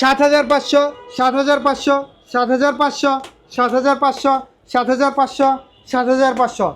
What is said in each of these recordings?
সাত হাজার পাঁচশো সাত হাজার পাঁচশো সাত হাজার পাঁচশো সাত হাজার পাঁচশো সাত হাজার পাঁচশো সাত হাজার পাঁচশো।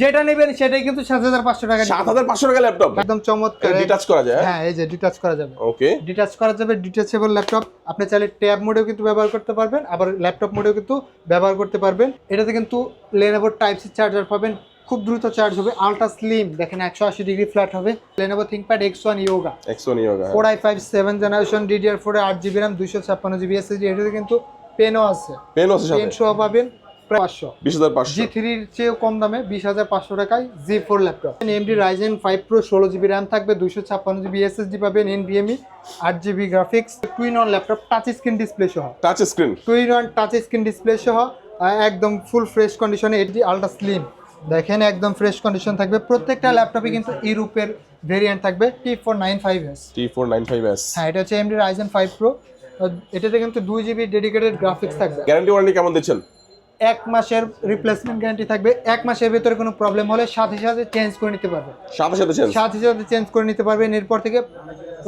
যেটা নেবেন সেটাই কিন্তু সাত হাজার পাঁচশো টাকা সাত হাজার পাঁচশো টাকা ল্যাপটপ একদম চমৎকার। ডিটাচ করা যায়? হ্যাঁ এই যে ডিটাচ করা যাবে। ওকে ডিটাচ করা যাবে ডিটাচেবল ল্যাপটপ আপনি চাইলে ট্যাব মোডেও কিন্তু ব্যবহার করতে পারবেন আবার ল্যাপটপ মোডেও কিন্তু ব্যবহার করতে পারবেন। এটাতে কিন্তু লেনোভো টাইপ সি চার্জার পাবেন। খুব দ্রুত চার্জ হবে আলট্রা স্লিম দেখেন একশো আশি ডিগ্রি ফ্ল্যাট হবে। Lenovo ThinkPad X one Yoga Exo নিয়োগা four I five seven generation DDR ফোরে আট জিবি র্যাম দুইশো ছাপ্পান্ন জিবি এসএসডি এটাতে কিন্তু পেনও আছে। পেন আছে সাথে। পেন সহ পাবেন প্রায় পাঁচশো। বিশ হাজার পাঁচশো। জি থ্রির চেয়েও কম দামে বিশ হাজার পাঁচশো টাকায় G four laptop AMD Ryzen five pro ষোলো জিবি র্যাম থাকবে দুশো ছাপ্পান্ন জিবি এসএসডি পাবেন এনভিএমই আট GB graphics two in one laptop touch screen display সহ। Touch screen two in one touch screen display সহ একদম ফুল ফ্রেশ কন্ডিশনে এটি আলট্রা স্লিম দেখেন একদম ফ্রেশ কন্ডিশন থাকবে। প্রত্যেকটা ল্যাপটপে কিন্তু ইউরোপের ভেরিয়েন্ট থাকবে T four nine five S T four nine five S হ্যাঁ এটা হচ্ছে এমডি রাইজেন ফাইভ প্রো এটাতে কিন্তু দুই জিবি ডেডিকেটেড গ্রাফিক্স থাকবে। গ্যারান্টি ওয়ারেন্টি কেমন দিচ্ছেন? এক মাসের রিপ্লেসমেন্ট গ্যারান্টি থাকবে। এক মাসের ভিতরে কোনো প্রবলেম হলে সাথে সাথে চেঞ্জ করে নিতে পারবে। সাথে সাথে চেঞ্জ সাথে সাথে চেঞ্জ করে নিতে পারবেন এরপর থেকে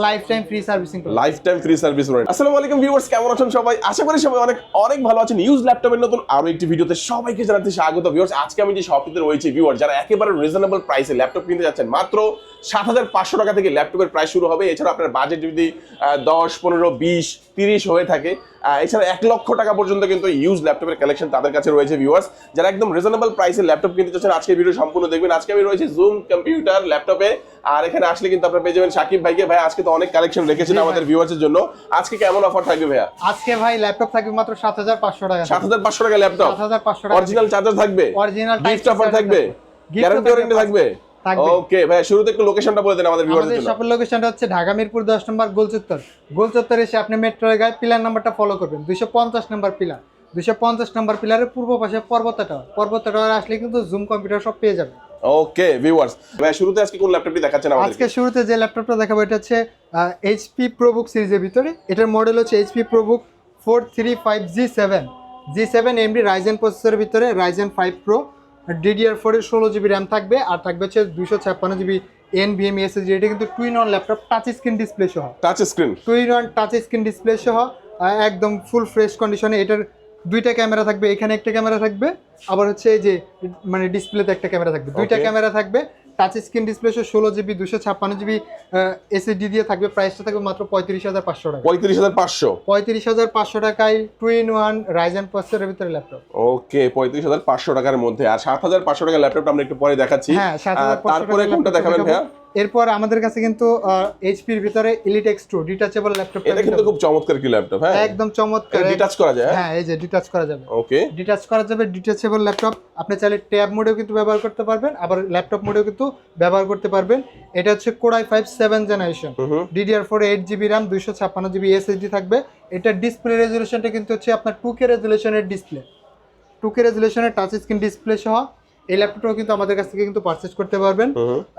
life free servicing life free service আসসালামু আলাইকুম ভিউয়ার্স কেমন আছেন সবাই? আশা করি সবাই অনেক অনেক ভালো আছেন। ইউজ ল্যাপটপের নতুন আরও একটি ভিডিওতে সবাইকে জানাতে স্বাগত। ভিউয়ার্স আজকে আমি যে রয়েছি ভিউয়ার যারা একেবারে রিজনেবল প্রাইসে ল্যাপটপ কিনতে যাচ্ছেন, মাত্র সাত হাজার পাঁচশো টাকা থেকে ল্যাপটপের প্রাইস শুরু হবে। এছাড়া আপনার বাজেট যদি দশ, পনেরো, বিশ, তিরিশ হয়ে থাকে এছাড়া এক লক্ষ টাকা পর্যন্ত কিন্তু ইউজ ল্যাপটপের কালেকশন তাদের কাছে রয়েছে ভিউয়ার্স যারা একদম রিজনেবল প্রাইসে ল্যাপটপ কিনতে চাচ্ছেন আজকে ভিডিও সম্পূর্ণ দেখবেন। আজকে আমি রয়েছি জুম কম্পিউটার ল্যাপটপে আর এখানে আসলে কিন্তু আপনারা পেয়ে যাবেন সাকিব ভাইকে। ভাই আজকে তো অনেক কালেকশন রেখেছেন। আমাদের ভিউয়ার্সের জন্য। আজকে কেমন অফার থাকবে ভাইয়া? আজকে ভাই ল্যাপটপ থাকবে মাত্র সাত হাজার পাঁচশো টাকা। সাত হাজার পাঁচশো টাকা ল্যাপটপ সাত হাজার পাঁচশো টাকা। অরিজিনাল চার্জার থাকবে? অরিজিনাল গিফট অফার থাকবে? গ্যারান্টি ওয়ারেন্টি থাকবে। ওকে ভাই শুরুতে একটু লোকেশনটা বলে দেন আমাদের ভিউয়ারদের আমাদের জন্য। শপের লোকেশনটা হচ্ছে ঢাকা মিরপুর দশ নম্বর গোলচত্বর গোলচত্বর এসে আপনি মেট্রোর গায়ে পিলার নাম্বারটা ফলো করবেন। দুইশো পঞ্চাশ নম্বর পিলার দুইশো পঞ্চাশ নম্বর পিলারের পূর্ব পাশে পর্বতা টাওয়ার পর্বতা টাওয়ার আসলে কিন্তু জুম কম্পিউটার সব পেয়ে যাবে ওকে ভিউয়ার্স ভাই শুরুতে আজকে কোন ল্যাপটপটি দেখাচ্ছেন আমাদের আজকে শুরুতে যে ল্যাপটপটা দেখাবো এটা হচ্ছে এইচপি প্রোবুক সিরিজের ভিতরে। এটার মডেল হচ্ছে HP ProBook four three five G seven G seven AMD Ryzen প্রসেসরের ভিতরে রাইজেন ফাইভ প্রো ডিডিআর ফোরের ষোলো জিবি র্যাম থাকবে আর থাকবে হচ্ছে দুশো ছাপ্পান্ন জিবি এসএসডি এটা কিন্তু two in one laptop touch screen display সহ। Touch screen two in one touch screen display সহ একদম ফুল ফ্রেশ কন্ডিশনে এটার দুইটা ক্যামেরা থাকবে এখানে একটা ক্যামেরা থাকবে আবার হচ্ছে এই যে মানে ডিসপ্লেতে একটা ক্যামেরা থাকবে। দুইটা. ক্যামেরা থাকবে টাচ স্ক্রিন ডিসপ্লে সহ ষোলো জিবি দুশো ছাপ্পান্ন জিবি এসএসডি দিয়ে থাকবে প্রাইসটা থাকবে মাত্র পঁয়ত্রিশ হাজার পাঁচশো টাকা। পঁয়ত্রিশ হাজার পাঁচশো? পঁয়ত্রিশ হাজার পাঁচশো টাকায় টুইন ওয়ান রাইজেন প্রসেসরের ভিতরে ল্যাপটপ ওকে পঁয়ত্রিশ হাজার পাঁচশো টাকার মধ্যে। আর সাত হাজার পাঁচশো টাকার ল্যাপটপটা আমরা একটু পরে দেখাচ্ছি। হ্যাঁ তারপরে কোনটা দেখাবেন ভাইয়া? এরপর আমাদের কাছে কিন্তু এইচপির ভিতরে ইলিটেক্স টু ডিটাচেবল ল্যাপটপ এটা কিন্তু খুব চমৎকার কি ল্যাপটপ হ্যাঁ। একদম চমৎকার। ডিটাচ করা যায় হ্যাঁ? এই যে ডিটাচ করা যাবে। ওকে। ডিটাচ করা যাবে ডিটাচেবল ল্যাপটপ আপনি চাইলে ট্যাব মোডেও কিন্তু ব্যবহার করতে পারবেন আবার ল্যাপটপ মোডেও কিন্তু ব্যবহার করতে পারবেন। এটা হচ্ছে core i five seven generation DDR four eight GB RAM দুইশো ছাপ্পান্ন জিবি এসএসডি থাকবে। এটা ডিসপ্লে রেজুলেশনটা কিন্তু হচ্ছে আপনার টু কে রেজুলেশনের ডিসপ্লে টু কে রেজুলেশনের টাচ স্ক্রিন ডিসপ্লে সহ এই ল্যাপটপটাও কিন্তু আমাদের কাছ থেকে কিন্তু পারচেস করতে পারবেন।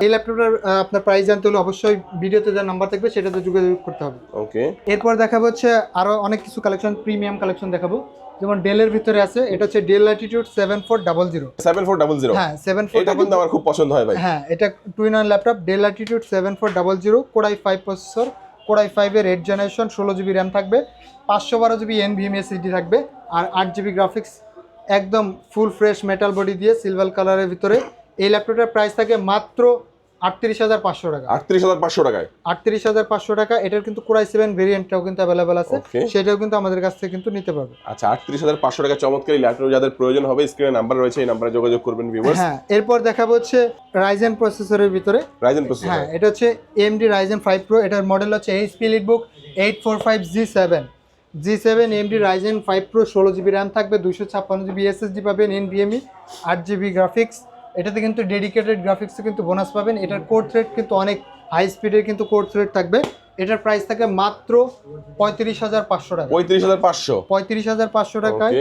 এই ল্যাপটপটার আপনার প্রাইস জানতে হলে অবশ্যই ভিডিওতে যা নাম্বার থাকবে সেটাতে যোগাযোগ করতে হবে। ওকে এরপর দেখাবো হচ্ছে আরও অনেক কিছু কালেকশন প্রিমিয়াম কালেকশন দেখাবো। যেমন ডেলের ভিতরে আছে এটা হচ্ছে Dell Latitude seven four double zero seven four double zero হ্যাঁ সেভেন ফোর এটা কিন্তু আমার খুব পছন্দ হয় ভাই। হ্যাঁ এটা two in one laptop Dell Latitude seven four double zero core i five processor core i ফাইভের এইট জেনারেশন ষোলো জিবি র্যাম থাকবে পাঁচশো বারো জিবি এন ভিএম এসএসডি থাকবে আর আট জিবি গ্রাফিক্স একদম ফুল ফ্রেশ মেটাল বডি দিয়ে সিলভার কালারের ভিতরে। এই ল্যাপটপটার প্রাইস থাকে মাত্র আটত্রিশ হাজার পাঁচশো টাকা। আটত্রিশ হাজার পাঁচশো টাকায়? আটত্রিশ হাজার পাঁচশো টাকা এটার কিন্তু কোরাই সেভেন ভেরিয়েন্টটাও কিন্তু অ্যাভেলেবেল আছে। সেটাও কিন্তু আমাদের কাছ থেকে কিন্তু নিতে পারবে। আচ্ছা আটত্রিশ হাজার পাঁচশো টাকা চমৎকার ল্যাপটপ যাদের প্রয়োজন হবে স্ক্রিনে নাম্বার রয়েছে এই নাম্বারে যোগাযোগ করবেন ভিউয়ার্স হ্যাঁ এরপর দেখাবো হচ্ছে রাইজেন প্রসেসরের ভিতরে। রাইজেন প্রসেসর হ্যাঁ এটা হচ্ছে এমডি রাইজেন ফাইভ প্রো এটার মডেল হচ্ছে HP EliteBook eight four five G seven G seven AMD Ryzen five pro ষোলো জিবি র্যাম থাকবে দুশো ছাপ্পান্ন জিবি এসএসডি পাবেন এনভিএমই আট জিবি গ্রাফিক্স এটাতে কিন্তু ডেডিকেটেড গ্রাফিক্সে কিন্তু বোনাস পাবেন। এটার কোড থ্রেড কিন্তু অনেক হাই স্পিডের কিন্তু কোড থ্রেড থাকবে। এটার প্রাইস থাকে মাত্র পঁয়ত্রিশ হাজার পাঁচশো টাকা। পঁয়ত্রিশ হাজার পাঁচশো? পঁয়ত্রিশ হাজার পাঁচশো টাকায়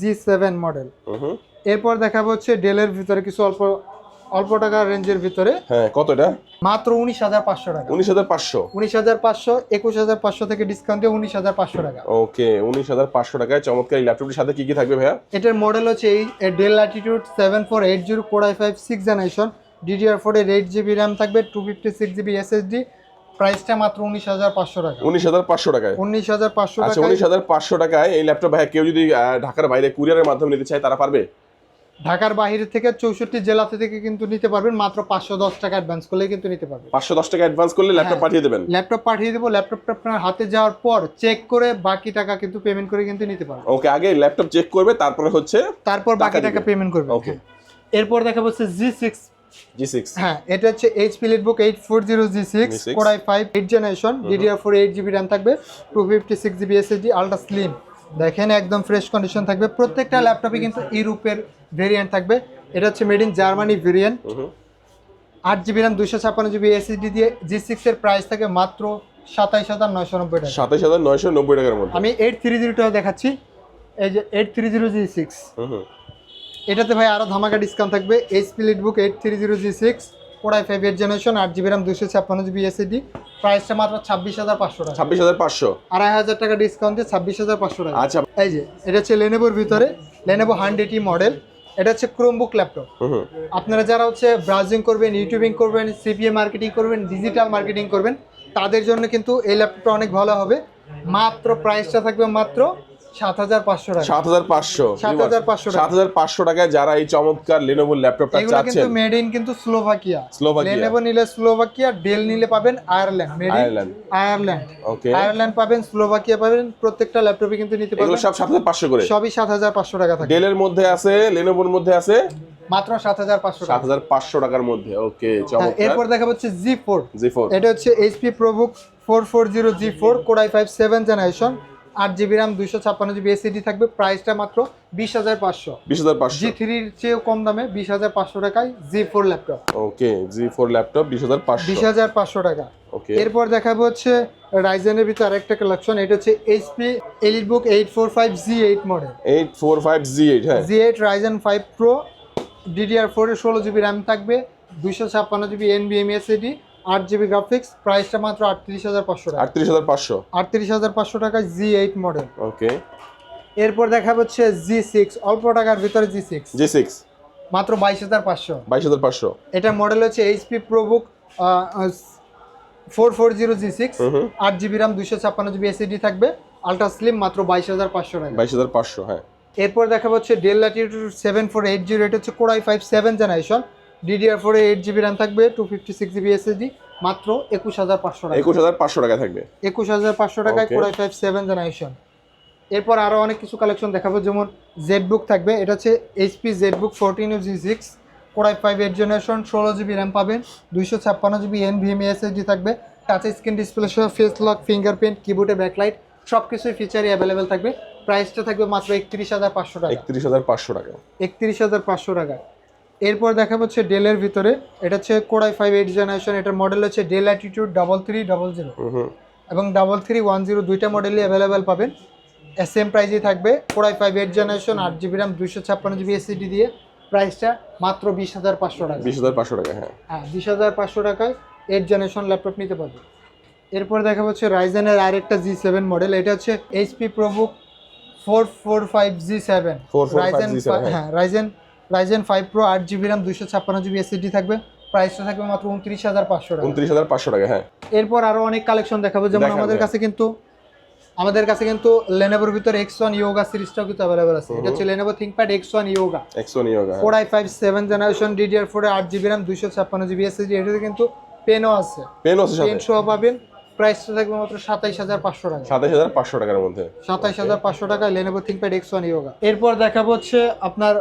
জি সেভেন মডেল এরপর দেখাবো হচ্ছে ডেলের ভিতরে কিছু অল্প অল্প টাকার রেঞ্জের ভিতরে। হ্যাঁ কত এটা? মাত্র উনিশ হাজার পাঁচশো টাকা। উনিশ হাজার পাঁচশো? উনিশ হাজার পাঁচশো একুশ হাজার পাঁচশো থেকে ডিসকাউন্ট দিয়ে উনিশ হাজার পাঁচশো টাকা। ওকে উনিশ হাজার পাঁচশো টাকায় চমৎকার এই ল্যাপটপটির সাথে কি কি থাকবে ভাইয়া? এটার মডেল হচ্ছে এই Dell Latitude seven four eight zero core i five six generation DDR ফোরের এইট জিবি র্যাম থাকবে two fifty six GB SSD প্রাইসটা মাত্র উনিশ হাজার পাঁচশো টাকা। উনিশ হাজার পাঁচশো টাকায়? উনিশ হাজার পাঁচশো আচ্ছা টাকা উনিশ হাজার পাঁচশো টাকায় এই ল্যাপটপ ভাইয়া কেউ যদি ঢাকার বাইরে কুরিয়ারের মাধ্যমে নিতে চায় তারা পারবে? ঢাকার বাইরে থেকে চৌষট্টি জেলা থেকে কিন্তু নিতে পারবেন। মাত্র পাঁচশো দশ টাকা অ্যাডভান্স করলে কিন্তু নিতে পারবেন। পাঁচশো দশ টাকা অ্যাডভান্স করলে ল্যাপটপ হ্যাঁ। পাঠিয়ে দেবেন। ল্যাপটপ পাঠিয়ে দেবো। ল্যাপটপটা আপনার হাতে যাওয়ার পর চেক করে বাকি টাকা কিন্তু পেমেন্ট করে কিন্তু নিতে পারবেন। ওকে আগে ল্যাপটপ চেক করবে তারপরে হচ্ছে তারপর বাকি টাকা পেমেন্ট করবে। ওকে এরপর দেখা যাচ্ছে জি সিক্স জি সিক্স হ্যাঁ এটা হচ্ছে HP EliteBook eight four zero G six G6 Core i five eight generation DDR four eight GB RAM থাকবে two fifty six GB SSD ultra slim দেখেন একদম ফ্রেশ কন্ডিশন থাকবে। প্রত্যেকটা ল্যাপটপে কিন্তু ইউরোপের ভেরিয়েন্ট থাকবে। এটা হচ্ছে মেড ইন জার্মানি ভেরিয়েন্ট আট জিবি র্যাম দুশো ছাপ্পান্ন জিবি এসএসডি দিয়ে জি সিক্স এর প্রাইস থাকে মাত্র সাতাইশ হাজার নয়শো নব্বই টাকা। সাতাইশ হাজার নয়শো নব্বই টাকার মধ্যে। আমি এইট থ্রি জিরোটাও দেখাচ্ছি। এই যে eight three zero G six. এটাতে ভাই আরও ধামাকা ডিসকাউন্ট থাকবে। HP EliteBook eight three zero G six ওড়াই five eight generation আট জিবি র্যাম দুশো ছাপ্পান্ন জিবি এসএসডি প্রাইসটা মাত্র ছাব্বিশ হাজার পাঁচশো টাকা। ছাব্বিশ হাজার পাঁচশো? আড়াই হাজার টাকা ডিসকাউন্ট দিয়ে ছাব্বিশ হাজার পাঁচশো টাকা। আচ্ছা। এই যে এটা হচ্ছে লেনেবোর ভিতরে লেনেবো হান্ড্রেড ই মডেল এটা হচ্ছে ক্রোমবুক ল্যাপটপ। আপনারা যারা হচ্ছে ব্রাউজিং করবেন ইউটিউবিং করবেন সিপিএ মার্কেটিং করবেন ডিজিটাল মার্কেটিং করবেন তাদের জন্য কিন্তু এই ল্যাপটপটা অনেক ভালো হবে। মাত্র প্রাইসটা থাকবে মাত্র 7,500 টাকায় যারা এই চমৎকার লেনোভো ল্যাপটপটা এগুলো কিন্তু মেড ইন কিন্তু স্লোভাকিয়া স্লোভাকিয়া। লেনেভো নিলে স্লোভাকিয়া ডেল নিলে পাবেন Ireland made in Ireland Ireland okay Ireland পাবেন স্লোভাকিয়া পাবেন প্রত্যেকটা ল্যাপটপে কিন্তু নিতে এগুলো পারবেন। সব সাত হাজার পাঁচশো করে? সবই টাকা থাকে। ডেলের মধ্যে আছে লেনোভোর মধ্যে আছে? মাত্র সাত হাজার পাঁচশো সাত টাকা হাজার পাঁচশো টাকার মধ্যে ওকে চমৎকার। এরপর দেখা হচ্ছে জি ফোর জি ফোর এটা হচ্ছে HP ProBook four four zero G four Core i five seven generation আট জিবি র্যাম দুইশো ছাপ্পান্ন জিবি এসিডি থাকবে। প্রাইসটা মাত্র বিশ হাজার পাঁচশো। বিশ হাজার পাঁচশো। জি থ্রির চেয়েও কম দামে বিশ হাজার পাঁচশো টাকায় G four laptop okay G four laptop বিশ হাজার পাঁচশো। বিশ হাজার পাঁচশো টাকা। ওকে এরপর দেখাবো হচ্ছে রাইজেনের ভিতরে আরেকটা কালেকশন এটা হচ্ছে HP EliteBook eight four five G eight model eight four five G eight হ্যাঁ। G eight Ryzen five pro DDR ফোরের ষোলো জিবি র্যাম থাকবে দুইশো ছাপ্পান্ন জিবি এনবিএম এসএডি আট জিবি গ্রাফিক্স প্রাইসটা মাত্র আটত্রিশ হাজার পাঁচশো টাকা। আটত্রিশ হাজার পাঁচশো? আটত্রিশ হাজার পাঁচশো টাকায় জি এইট মডেল ওকে এরপর দেখা হচ্ছে জি সিক্স অল্প টাকার ভিতরে জি সিক্স জি সিক্স মাত্র বাইশ হাজার পাঁচশো। বাইশ হাজার পাঁচশো। এটা মডেল হচ্ছে HP ProBook four four zero G six আট জিবি র্যাম দুইশো ছাপ্পান্ন জিবি এসিডি থাকবে। আলট্রা স্লিম মাত্র বাইশ হাজার পাঁচশো টাকা। বাইশ হাজার পাঁচশো হ্যাঁ। এরপর দেখা হচ্ছে Dell Latitude seven four eight zero এটা হচ্ছে Core i five seven generation DDR ফোরে এইট জিবি র্যাম থাকবে two fifty six GB SSD মাত্র একুশ হাজার পাঁচশো টাকা। একুশ হাজার পাঁচশো টাকা থাকবে। একুশ হাজার পাঁচশো টাকায়. কোড়াই ফাইভ সেভেন জেনারেশন এরপর আরও অনেক কিছু কালেকশন দেখাবো যেমন জেড বুক থাকবে এটা হচ্ছে HP Z book fourteen G six Core i five eight generation ষোলো জিবি র্যাম পাবেন দুইশো ছাপ্পান্ন জিবি এন ভিএমই এসএসডি থাকবে টাচ স্ক্রিন ডিসপ্লে সহ ফেস লক ফিঙ্গারপ্রিন্ট কিবোর্ডে ব্যাকলাইট সব কিছুই ফিচারই অ্যাভেলেবেল থাকবে। প্রাইসটা থাকবে মাত্র একত্রিশ হাজার পাঁচশো টাকা। একত্রিশ হাজার পাঁচশো টাকা। একত্রিশ হাজার পাঁচশো টাকা। এরপর দেখা হচ্ছে ডেলের ভিতরে। এটা হচ্ছে Core i five eight generation এটার মডেল হচ্ছে Dell Latitude double three double zero এবং ডাবল থ্রি ওয়ান জিরো দুইটা মডেলই অ্যাভেলেবেল পাবেন। সেম প্রাইসেই থাকবে Core i five eight generation আট জিবি র্যাম দুইশো ছাপ্পান্ন জিবি এসিডি দিয়ে। প্রাইসটা মাত্র বিশ হাজার পাঁচশো টাকা। বিশ হাজার পাঁচশো টাকা হ্যাঁ। হ্যাঁ বিশ হাজার পাঁচশো টাকায় এইট জেনারেশন ল্যাপটপ নিতে পারবে। এরপর দেখা হচ্ছে রাইজেনের আরেকটা জি সেভেন মডেল এটা হচ্ছে HP ProBook four four five G seven Ryzen G7 হ্যাঁ। হ্যাঁ রাইজেন রাইজেন ফাইভ প্রো আট জিবি র্যাম দুইশো ছাপ্পান্ন জিবি এসিডি থাকবে। প্রাইসটা থাকবে মাত্র উনত্রিশ হাজার পাঁচশো টাকা। উনত্রিশ হাজার পাঁচশো টাকা হ্যাঁ। এরপর আরও অনেক কালেকশন দেখাবো। যেমন আমাদের কাছে কিন্তু আমাদের কাছে কিন্তু লেনেভোর ভিতরে এক্স ওয়ান ইয়োগা সিরিজটাও কিন্তু অ্যাভেলেবল আছে। এটা হচ্ছে Lenovo ThinkPad X one Yoga একশো নিয়োগ হ্যাঁ। Four I five seven generation DDR four আট জিবি র্যাম দুইশো ছাপ্পান্ন জিবি এসএসডি এটাতে কিন্তু পেনও আছে। পেন আছে পেন সাথে সহ পাবেন। প্রাইসটা থাকবে মাত্র সাতাইশ হাজার পাঁচশো টাকা। সাতাশ হাজার পাঁচশো টাকার মধ্যে। সাতাইশ হাজার পাঁচশো টাকায় Lenovo ThinkPad X one Yoga এরপর দেখাবো হচ্ছে আপনার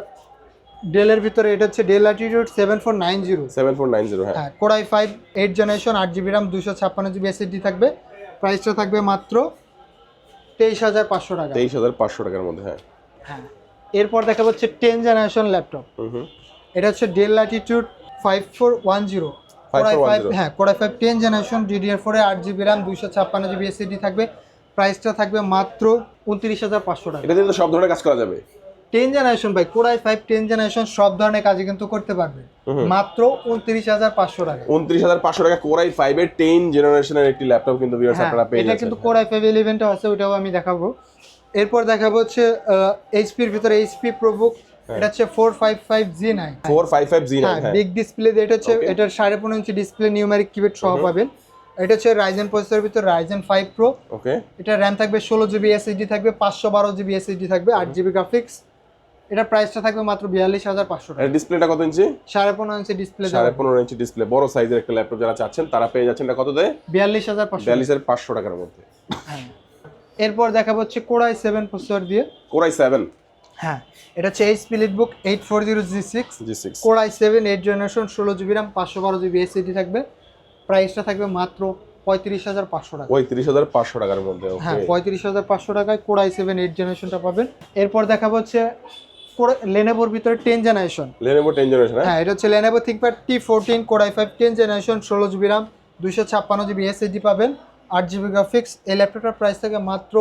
ডেলের ভিতরে এটা হচ্ছে Dell Latitude seven four nine zero seven four nine zero হ্যাঁ। Core i five eight generation আট জিবি র্যাম দুশো ছাপ্পান্ন জিবি এসএসডি থাকবে। প্রাইসটা থাকবে মাত্র তেইশ হাজার পাঁচশো টাকা। তেইশ হাজার পাঁচশো টাকার মধ্যে হ্যাঁ। হ্যাঁ। এরপর দেখা যাচ্ছে টেন জেনারেশন ল্যাপটপ এটা হচ্ছে Dell Latitude five four one zero Core i five 5410 হ্যাঁ Core i five ten generation DDR ফোরে আট জিবি র্যাম দুশো ছাপ্পান্ন জিবি এসএসডি থাকবে। প্রাইসটা থাকবে মাত্র উনত্রিশ হাজার পাঁচশো টাকা। এটা দিয়ে তো সব ধরনের কাজ করা যাবে। টেন জেনারেশন ভাই কোড়াই ফাইভ টেন জেনারেশন সব ধরনের কাজই কিন্তু করতে পারবে। মাত্র উনত্রিশ হাজার পাঁচশো টাকা। উনত্রিশ হাজার পাঁচশো টাকা কোরাই ফাইভের টেন জেনারেশনের একটি ল্যাপটপ কিন্তু ভিউয়ার্স হ্যাঁ, আপনারা পেয়ে এটা কিন্তু কোড়াই ফাইভ ইলেভেনটা আছে ওটাও আমি দেখাবো। এরপর দেখাবো হচ্ছে এইচপির ভিতরে এইচপি প্রবুক এটা হচ্ছে four five five G nine four five five G হ্যাঁ নাইন হ্যাঁ বিগ ডিসপ্লে এটা হচ্ছে এটার সাড়ে পনেরো ইঞ্চি ডিসপ্লে নিউমেরিক কিবোর্ড সহ পাবেন। এটা হচ্ছে রাইজেন প্রসেসরের ভিতর রাইজেন ফাইভ প্রো ওকে এটা র্যাম থাকবে ষোলো জিবি এসএসডি থাকবে পাঁচশো বারো জিবি এসএসডি থাকবে আট জিবি গ্রাফিক্স এটা প্রাইসটা থাকবে মাত্র বিয়াল্লিশ হাজার পাঁচশো টাকা। এর ডিসপ্লেটা কত ইঞ্চি সাড়ে পনেরো ইঞ্চি ডিসপ্লে সাড়ে পনেরো ইঞ্চি ডিসপ্লে বড় সাইজের একটা ল্যাপটপ যারা চাচ্ছেন তারা পেয়ে যাচ্ছেন এটা কত দেয়? বিয়াল্লিশ হাজার পাঁচশো বিয়াল্লিশের পাঁচশো টাকার মধ্যে। হ্যাঁ। এরপর দেখাবো হচ্ছে কোড়াই সেভেন প্রসেসর দিয়ে। কোরাই সেভেন হ্যাঁ এটা হচ্ছে EliteBook eight four zero G six G six Core i seven eight generation ষোলো জিবি র্যাম পাঁচশো বারো জিবি এসএসডি থাকবে। প্রাইসটা থাকবে মাত্র পঁয়ত্রিশ হাজার পাঁচশো টাকা। পঁয়ত্রিশ হাজার পাঁচশো টাকার মধ্যে হ্যাঁ পঁয়ত্রিশ হাজার পাঁচশো টাকায় কোড়াই সেভেন এইট জেনারেশনটা পাবেন। এরপর দেখাবো হচ্ছে লেনেভোর ভিতরে ten generation Lenovo ten generation হ্যাঁ? এটা হচ্ছে Lenovo ThinkPad T fourteen Core i five ten generation ষোলো জিবি র্যাম দুইশো ছাপ্পান্ন জিবি এসএসডি পাবেন আট জিবি গ্রাফিক্স এই ল্যাপটপটার প্রাইস থাকে মাত্র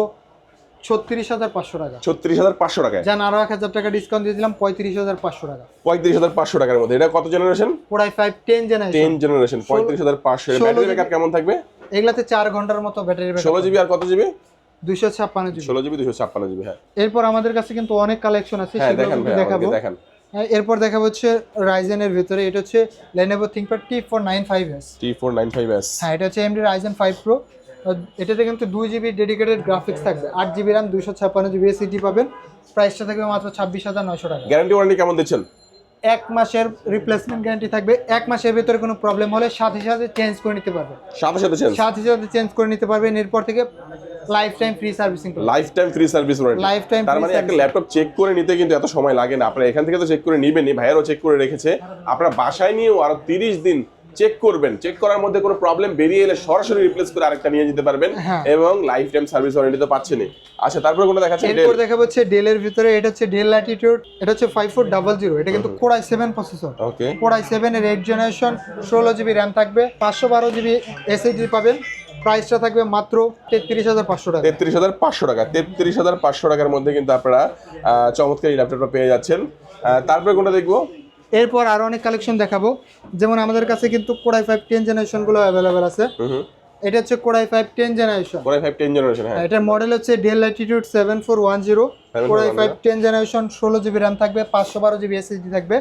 ছত্রিশ হাজার পাঁচশো টাকা। ছত্রিশ হাজার পাঁচশো টাকায়? যান আরও এক হাজার টাকা ডিসকাউন্ট দিয়ে দিলাম পঁয়ত্রিশ হাজার পাঁচশো টাকা। পঁয়ত্রিশ হাজার পাঁচশো টাকার মধ্যে। এটা কত generation Core i five ten generation ten generation পঁয়ত্রিশ হাজার পাঁচশো ব্যাটারি ব্যাকআপ কেমন থাকবে? এগুলাতে চার ঘণ্টার মতো ব্যাটারি ষোলো জিবি আর কত জিবি দুইশো ছাপ্পান্ন জিবি ষোলো জিবি দুশো ছাপ্পান্ন জিবি হ্যাঁ। এরপর আমাদের কাছে কিন্তু অনেক কালেকশন আছে হ্যাঁ সেগুলো দেখাবো। দেখান। হ্যাঁ, এরপর দেখাবো হচ্ছে রাইজেনের ভিতরে এটা হচ্ছে ফোর নাইন ফাইভ এস হ্যাঁ এটা হচ্ছে এমডি রাইজেন ফাইভ প্রো এটাতে কিন্তু দুই জিবি ডেডিকেটেড গ্রাফিক্স থাকবে আট জিবি র্যাম দুইশো ছাপ্পান্ন জিবি এসিটি পাবেন। প্রাইসটা থাকবে মাত্র ছাব্বিশ হাজার নয়শো টাকা। গ্যারান্টি ওয়ারেন্টি কেমন দিচ্ছেন? এক মাসের রিপ্লেসমেন্ট গ্যারান্টি থাকবে এক মাসের ভিতরে কোনো প্রবলেম হলে সাথে সাথে চেঞ্জ করে নিতে পারবে। সাথে সাথে চেঞ্জ সাথে সাথে চেঞ্জ করে নিতে পারবেন এরপর থেকে lifetime free servicing lifetime free service warranty তার মানে একটা ল্যাপটপ চেক করে নিতে কিন্তু এত সময় লাগে না। আপনারা এখান থেকে তো চেক করে ভাইয়ারও চেক করে রেখেছে। আপনারা বাসায় নিয়েও আরও তিরিশ দিন চেক করবেন। চেক করার মধ্যে কোনো প্রবলেম বেরিয়ে এলে সরাসরি রিপ্লেস করে আরেকটা নিয়ে যেতে পারবেন। হ্যাঁ। এবং লাইফ টাইম সার্ভিস ওয়ারেন্টি তো পাচ্ছেনই। আচ্ছা তারপরে কোনটা দেখাচ্ছেন এরপর দেখা হচ্ছে ডেলের ভিতরে এটা হচ্ছে ডেল ল্যাটিটিউড এটা হচ্ছে ফাইভ ফোর ডাবল জিরো এটা কিন্তু Core i seven processor okay Core i seven এর এইট জেনারেশন ষোলো জিবি র্যাম থাকবে পাঁচশো বারো জিবি এসএসডি পাবেন। প্রাইসটা থাকবে মাত্র তেত্রিশ হাজার পাঁচশো টাকা। তেত্রিশ হাজার পাঁচশো টাকা। তেত্রিশ হাজার পাঁচশো টাকার মধ্যে কিন্তু আপনারা চমৎকার এই ল্যাপটপটা পেয়ে যাচ্ছেন। তারপরে কোনটা দেখব? এরপর আরও অনেক কালেকশন দেখাবো। যেমন আমাদের কাছে কিন্তু কোড়াই ফাইভ টেন জেনারেশনগুলো অ্যাভেলেবেল আছে। এটা হচ্ছে Core i five ten generation Core i five ten generation হ্যাঁ। এটার মডেল হচ্ছে Dell Latitude seven four one zero 7410 Core i five ten generation ষোলো জিবি র্যাম থাকবে পাঁচশো বারো জিবি এসএসডি থাকবে।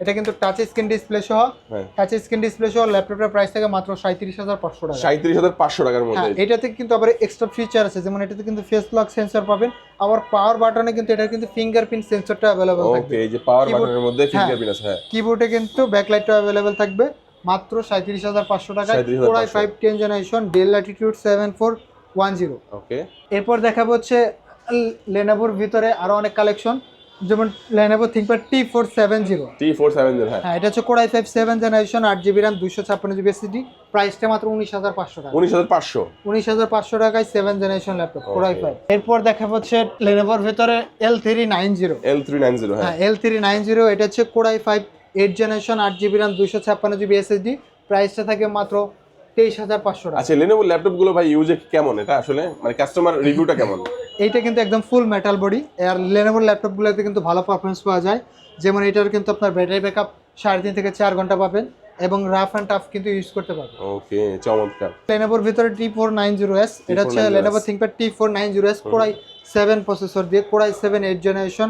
এটা কিন্তু টাচ স্ক্রিন ডিসপ্লে সহ হ্যাঁ। টাচ স্ক্রিন ডিসপ্লে সহ ল্যাপটপের প্রাইস থাকে মাত্র সাঁত্রিশ হাজার পাঁচশো টাকা। সাঁত্রিশ হাজার পাঁচশো টাকার মধ্যে। হ্যাঁ এটাতে কিন্তু আবার এক্সট্রা ফিচার আছে যেমন এটাতে কিন্তু ফেস লক সেন্সর পাবেন। আবার পাওয়ার বাটনে কিন্তু এটা কিন্তু ফিঙ্গারপ্রিন্ট সেন্সরটা অ্যাভেলেবল থাকবে। ওকে এই যে পাওয়ার বাটনের মধ্যে হ্যাঁ। ফিঙ্গারপ্রিন্ট আছে হ্যাঁ। কিবোর্ডে কিন্তু ব্যাকলাইটটা অ্যাভেলেবেল থাকবে মাত্র সাঁত্রিশ হাজার পাঁচশো টাকায় 37,500 Core i five ten generation Dell Latitude seven four one zero okay এরপর দেখাবো হচ্ছে লেনাবোর ভিতরে আরও অনেক কালেকশন যেমন Lenovo ThinkPad T four seven zero T four seven হ্যাঁ। হ্যাঁ এটা হচ্ছে Core i five seven generation আট জিবি র্যাম দুশো ছাপ্পান্ন জিবি এসিডি প্রাইসটা মাত্র উনিশ হাজার পাঁচশো টাকা। উনিশ হাজার পাঁচশো। উনিশ হাজার পাঁচশো টাকায় seven generation laptop Okay. Five এরপর দেখা হচ্ছে লেনোভোর ভেতরে L three nine zero L three nine zero হ্যাঁ। হ্যাঁ এল থ্রি নাইন জিরো এটা হচ্ছে Core i five eight generation আট জিবি র্যাম দুশো ছাপ্পান্ন জিবি এসএসডি প্রাইসটা থাকে মাত্র তেইশ হাজার পাঁচশো টাকা। আচ্ছা লেনোভো ল্যাপটপগুলো ভাই ইউজে কেমন? এটা আসলে মানে কাস্টমার রিভিউটা কেমন? এইটা কিন্তু একদম ফুল মেটাল বডি আর লেনোভোর ল্যাপটপগুলোতে কিন্তু ভালো পারফরমেন্স পাওয়া যায়। যেমন এটার কিন্তু আপনার ব্যাটারি ব্যাকআপ সাড়ে তিন থেকে চার ঘণ্টা পাবেন এবং রাফ অ্যান্ড টাফ কিন্তু ইউজ করতে পারবেন। ওকে চমৎকার। লেনোভোর ভিতরে T four nine zero S এটা হচ্ছে 490S Lenovo ThinkPad T four nine zero S Core i seven processor দিয়ে কোড়াই সেভেন এইট জেনারেশন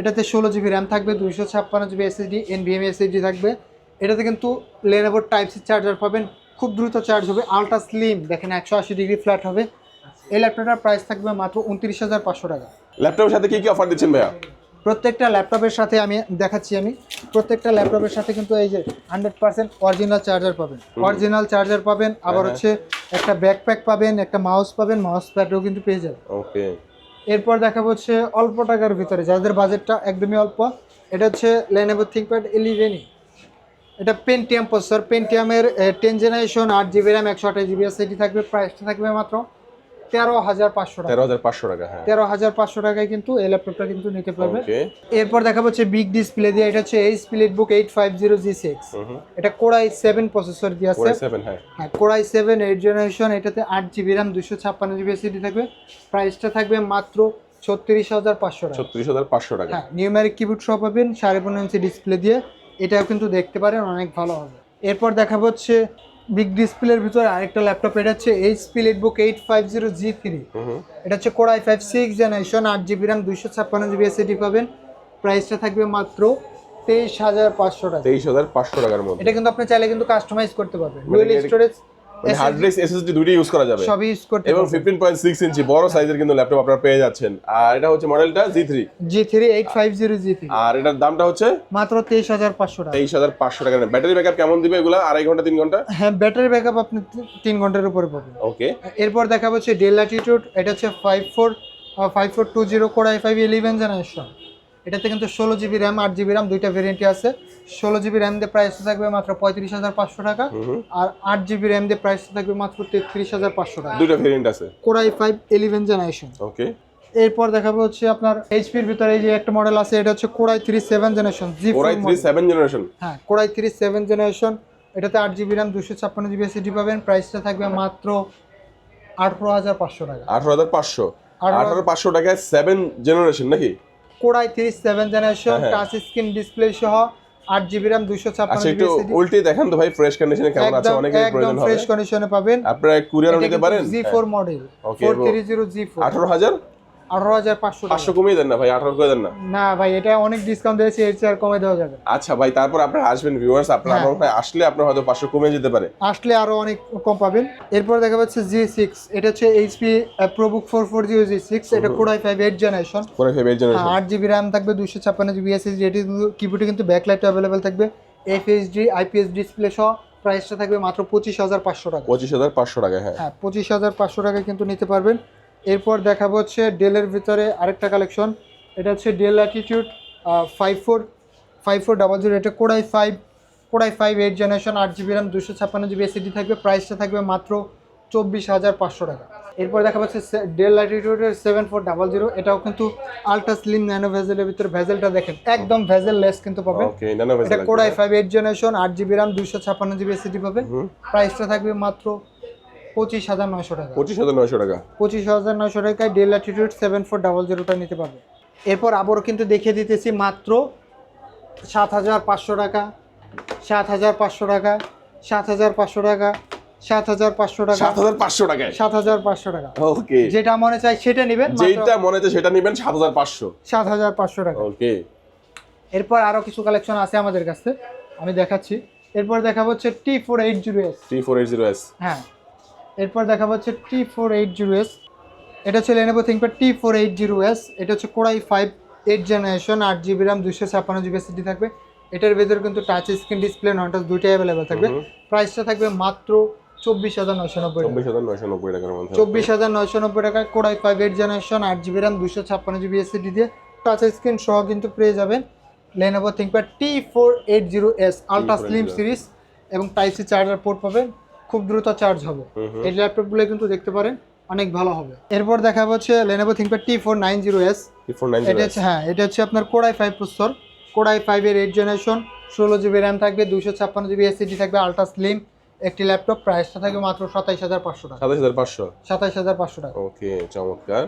এটাতে ষোলো জিবি র্যাম থাকবে দুইশো ছাপ্পান্ন জিবি এসএসডি এনভিএম এসএসডি থাকবে। এটাতে কিন্তু লেনোভোর টাইপ সি চার্জার পাবেন খুব দ্রুত চার্জ হবে আলট্রা স্লিম দেখেন একশো আশি ডিগ্রি ফ্ল্যাট হবে। এই ল্যাপটপটার প্রাইস থাকবে মাত্র উনত্রিশ হাজার পাঁচশো টাকা। ল্যাপটপের সাথে কি কি অফার দিচ্ছেন ভাইয়া? প্রত্যেকটা ল্যাপটপের সাথে আমি দেখাচ্ছি আমি। প্রত্যেকটা ল্যাপটপের সাথে কিন্তু এই যে হান্ড্রেড পার্সেন্ট অরিজিনাল চার্জার পাবেন। অরিজিনাল চার্জার পাবেন আবার হ্যাঁ। হচ্ছে একটা ব্যাকপ্যাক পাবেন একটা মাউস পাবেন মাউস প্যাডও কিন্তু পেয়ে যাবেন। ওকে এরপর দেখাবো হচ্ছে অল্প টাকার ভিতরে যাদের বাজেটটা একদমই অল্প এটা হচ্ছে লেনেভো থিঙ্কপ্যাড ইলেভেনই এটা পেন্টিয়াম প্রসেসর পেন্টিয়ামের টেন জেনারেশন আট জিবি র্যাম একশো আঠাশ জিবি এসএসডি থাকবে প্রাইসটা থাকবে মাত্র তেরো হাজার পাঁচশো টাকা। তেরো হাজার পাঁচশো টাকা হ্যাঁ। তেরো হাজার পাঁচশো টাকায় কিন্তু এই ল্যাপটপটা কিন্তু নিতে পারবে। এরপর দেখা হচ্ছে বিগ ডিসপ্লে দিয়ে এটা হচ্ছে H split book eight five zero G six এটা কোড়াই সেভেন প্রসেসর দিয়ে আছে। হ্যাঁ। হ্যাঁ কোড়াই সেভেন এইট জেনারেশন এটাতে আট জিবি র্যাম দুশো ছাপ্পান্ন জিবি এসিডি থাকবে। প্রাইসটা থাকবে মাত্র ছত্রিশ হাজার পাঁচশো টাকা। ছত্রিশ হাজার পাঁচশো টাকা। হ্যাঁ নিউমেরিক কিবোর্ড সহ পাবেন সাড়ে পনেরো ইঞ্চি ডিসপ্লে দিয়ে। এটাও কিন্তু দেখতে পারেন অনেক ভালো হবে। এরপর দেখা হচ্ছে বিগ ডিসপ্লের ভিতরে আরেকটা ল্যাপটপ এটা হচ্ছে HP EliteBook book eight five zero G three এটা হচ্ছে Core i five six generation আট জিবি র্যাম দুইশো ছাপ্পান্ন জিবি এসএডি পাবেন। প্রাইসটা থাকবে মাত্র তেইশ হাজার পাঁচশো টাকা। তেইশ হাজার পাঁচশো টাকার মধ্যে। এটা কিন্তু আপনি চাইলে কিন্তু কাস্টমাইজ করতে পারবেন। মানে ডুয়েল স্টোরেজ মানে হার্ড ডিস্ক এসএসডি দুটোই ইউজ করা যাবে। সবই ইউজ করতে এবং ফিফটিন পয়েন্ট সিক্স ইঞ্চি বড় সাইজের কিন্তু ল্যাপটপ আপনারা পেয়ে যাচ্ছেন। আর এটা হচ্ছে মডেলটা G three G three eight five zero G three আর এটার দামটা হচ্ছে মাত্র তেইশ হাজার পাঁচশো টাকা। তেইশ হাজার পাঁচশো টাকা। ব্যাটারি ব্যাকআপ কেমন দিবে এগুলা? আড়াই ঘণ্টা তিন ঘণ্টা? হ্যাঁ ব্যাটারি ব্যাকআপ আপনি তি- তিন ঘণ্টার উপরে পাবেন। ওকে এরপর দেখা হচ্ছে ডেল ল্যাটিটিউড এটা হচ্ছে five four five four two zero Core i five eleven generation এটাতে কিন্তু ষোলো জিবি র্যাম আট জিবি র্যাম দুইটা ভেরিয়েন্টই আছে। ষোলো জিবি র্যাম দিয়ে প্রাইস থাকবে মাত্র পঁয়ত্রিশ হাজার পাঁচশো টাকা আর আট জিবি র্যাম দিয়ে প্রাইস থাকবে মাত্র তেত্রিশ হাজার পাঁচশো টাকা। দুইটা ভেরিয়েন্ট আছে। Core i five eleven generation okay এরপর দেখাবো হচ্ছে আপনার এইচপির ভিতরে এই যে একটা মডেল আছে এটা হচ্ছে Core i three seven generation G Core i three seven generation হ্যাঁ কোড়াই থ্রি সেভেন জেনারেশন এটাতে আট জিবি র্যাম দুশো ছাপ্পান্ন জিবি এসিডি পাবেন। প্রাইসটা থাকবে মাত্র আঠারো হাজার পাঁচশো টাকা। আঠারো হাজার পাঁচশো। আঠারো- আঠারো পাঁচশো টাকায় সেভেন জেনারেশন নাকি? Core i three seven generation. Touch screen display সহ আট জিবি র্যাম দুশো ছাপ্পান্ন আচ্ছা উল্টে দেখান তো ভাই ফ্রেশ কন্ডিশনে কেমন আছে? একদম প্রয়োজন হবে। ফ্রেশ কন্ডিশনে পাবেন। আপনারা কুরিয়ার নিতে পারেন? G four model four three zero G four আঠারো হাজার? আঠারো হাজার পাঁচশো পাঁচশো কমিয়ে দেন না ভাই আঠারো করে দেন না। না ভাই এটা অনেক ডিসকাউন্ট দিয়েছে এর চেয়ে আর কমে দেওয়া যাবে আচ্ছা ভাই তারপর আপনারা আসবেন ভিউয়ার্স আপনারা হ্যাঁ। আমার ভাই আসলে আপনার হয়তো পাঁচশো কমে যেতে পারে। আসলে আরও অনেক কম পাবেন। এরপর দেখা যাচ্ছে জি সিক্স এটা হচ্ছে HP ProBook four four zero G six এটা ফাইভ এইট জেনারেশন ফেবে জেনারেশন আট জিবি র্যাম থাকবে দুশো ছাপ্পান্ন জিবি এসএসডি এটি কিবোর্ডে কিন্তু ব্যাকলাইট অ্যাভেলেবেল থাকবে। এফএসডি আইপিএস ডিসপ্লে সহ প্রাইসটা থাকবে মাত্র পঁচিশ হাজার পাঁচশো টাকা। পঁচিশ হাজার পাঁচশো টাকা হ্যাঁ। হ্যাঁ পঁচিশ হাজার পাঁচশো টাকা কিন্তু নিতে পারবেন। এরপর দেখাবো হচ্ছে ডেলের ভিতরে আরেকটা কালেকশন এটা হচ্ছে Dell Latitude five four five four double zero এটা Core i five Core i five eight generation আট জিবি র্যাম দুশো ছাপ্পান্ন জিবি এসিডি থাকবে প্রাইসটা থাকবে মাত্র চব্বিশ হাজার পাঁচশো টাকা। এরপর দেখা যাচ্ছে ডেল অ্যাটিটিউডের সেভেন ফোর ডাবল জিরো এটাও কিন্তু আলট্রা স্লিম ন্যানো ভেজেলের ভিতরে ভেজেলটা দেখেন একদম ভেজেল লেস কিন্তু নানো এটা Core i five eight generation আট জিবি র্যাম দুশো ছাপ্পান্ন জিবি এসিডি হুম। প্রাইসটা থাকবে মাত্র পঁচিশ হাজার নয়শো টাকা। পঁচিশ হাজার নয়শো টাকা। পঁচিশ হাজার নয়শো টাকায় Dell Latitude seven four double জিরোটা নিতে পারবে। এরপর আবারও কিন্তু দেখিয়ে দিতেছি মাত্র সাত হাজার পাঁচশো টাকা সাত হাজার পাঁচশো টাকা সাত হাজার পাঁচশো টাকা সাত হাজার পাঁচশো টাকা সাত হাজার পাঁচশো টাকায়? সাত হাজার পাঁচশো টাকা। ওকে। যেটা মনে চাই সেটা নেবেন যেটা মনে হচ্ছে সেটা নেবেন সাত হাজার পাঁচশো। সাত হাজার পাঁচশো টাকা। ওকে। এরপর আরও কিছু কালেকশন আছে আমাদের কাছে আমি দেখাচ্ছি। এরপর দেখা হচ্ছে T four eight zero S three four eight zero S হ্যাঁ। এরপর দেখা হচ্ছে T four eight zero S এটা হচ্ছে Lenovo ThinkPad T four eight zero S এটা হচ্ছে Core i five eight generation আট জিবি র্যাম দুশো ছাপ্পান্ন জিবি এসিডি থাকবে। এটার ভেতরে কিন্তু touch screen display non touch দুইটাই অ্যাভেলেবেল থাকবে। প্রাইসটা থাকবে মাত্র চব্বিশ হাজার নয়শো নব্বই টাকা। চব্বিশ হাজার নয়শো নব্বই টাকার মধ্যে। চব্বিশ হাজার নয়শো নব্বই টাকা Core i five eight generation আট জিবি র্যাম দুশো ছাপ্পান্ন জিবি এসিডি দিয়ে টাচ স্ক্রিন সহ কিন্তু পেয়ে যাবেন Lenovo ThinkPad T four eight zero S ultra slim series এবং টাইপ সি চার্জার পোর্ট পাবেন। খুব দ্রুত চার্জ হবে। এই ল্যাপটপগুলো কিন্তু দেখতে পারেন অনেক ভালো হবে। এরপর দেখা হচ্ছে এস থ্রি ফোর নাইন এটা হচ্ছে হ্যাঁ এটা হচ্ছে আপনার কোড়াই ফাইভ প্রস্তর কোড়াই ফাইভের এইট জেনারেশন ষোলো জিবি র্যাম থাকবে দুশো ছাপ্পান্ন জিবি SSD থাকবে আলট্রা স্লিম একটি ল্যাপটপ প্রাইসটা থাকবে মাত্র সাতাইশ হাজার পাঁচশো টাকা। সাতাশ হাজার পাঁচশো। সাতাইশ হাজার পাঁচশো টাকা। ওকে চমৎকার।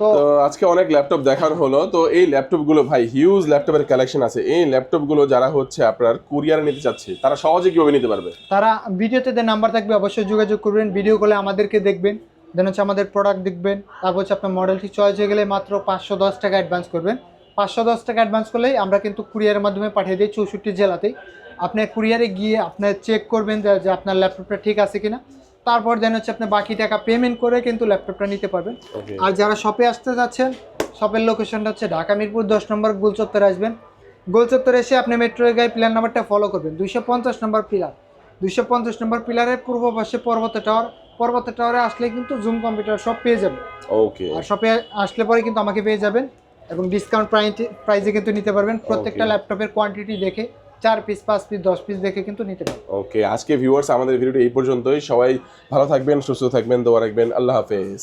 তো আজকে অনেক ল্যাপটপ দেখানো হলো। তো এই ল্যাপটপগুলো ভাই হিউজ ল্যাপটপের কালেকশন আছে। এই ল্যাপটপগুলো যারা হচ্ছে আপনার কুরিয়ারে নিতে চাচ্ছে তারা সহজে কীভাবে নিতে পারবে? তারা ভিডিওতে যে নাম্বার থাকবে অবশ্যই যোগাযোগ করবেন। ভিডিও কলে আমাদেরকে দেখবেন। দেন হচ্ছে আমাদের প্রোডাক্ট দেখবেন। তারপর হচ্ছে আপনার মডেলটি চয়েস হয়ে গেলে মাত্র পাঁচশো দশ টাকা অ্যাডভান্স করবেন। পাঁচশো দশ টাকা অ্যাডভান্স করলেই আমরা কিন্তু কুরিয়ারের মাধ্যমে পাঠিয়ে দিই চৌষট্টি জেলাতেই। আপনি কুরিয়ারে গিয়ে আপনার চেক করবেন যে আপনার ল্যাপটপটা ঠিক আছে কিনা। তারপর দেন হচ্ছে আপনি বাকি টাকা পেমেন্ট করে কিন্তু ল্যাপটপটা নিতে পারবেন। আর যারা শপে আসতে যাচ্ছেন শপের লোকেশনটা হচ্ছে ঢাকা মিরপুর দশ নম্বর গোলচত্বরে আসবেন। গোলচত্বরে এসে আপনি মেট্রো গায়ে প্ল্যান নাম্বারটা ফলো করবেন। দুইশো পঞ্চাশ নম্বর পিলার দুইশো পঞ্চাশ নম্বর পিলারের পূর্ব পাশে পর্বত টাওয়ার পর্বত টাওয়ারে আসলে কিন্তু জুম কম্পিউটার সব পেয়ে যাবেন। ওকে আর শপে আসলে পরে কিন্তু আমাকে পেয়ে যাবেন। এবং ডিসকাউন্ট প্রাইজে কিন্তু নিতে পারবেন। প্রত্যেকটা ল্যাপটপের কোয়ান্টিটি দেখে। চার পিস পাঁচ পিস দশ পিস দেখে কিন্তু নিতে পারবেন ওকে আজকে ভিউয়ার্স আমাদের ভিডিওটি এই পর্যন্তই। সবাই ভালো থাকবেন, সুস্থ থাকবেন, দোয়া রাখবেন। আল্লাহ হাফেজ।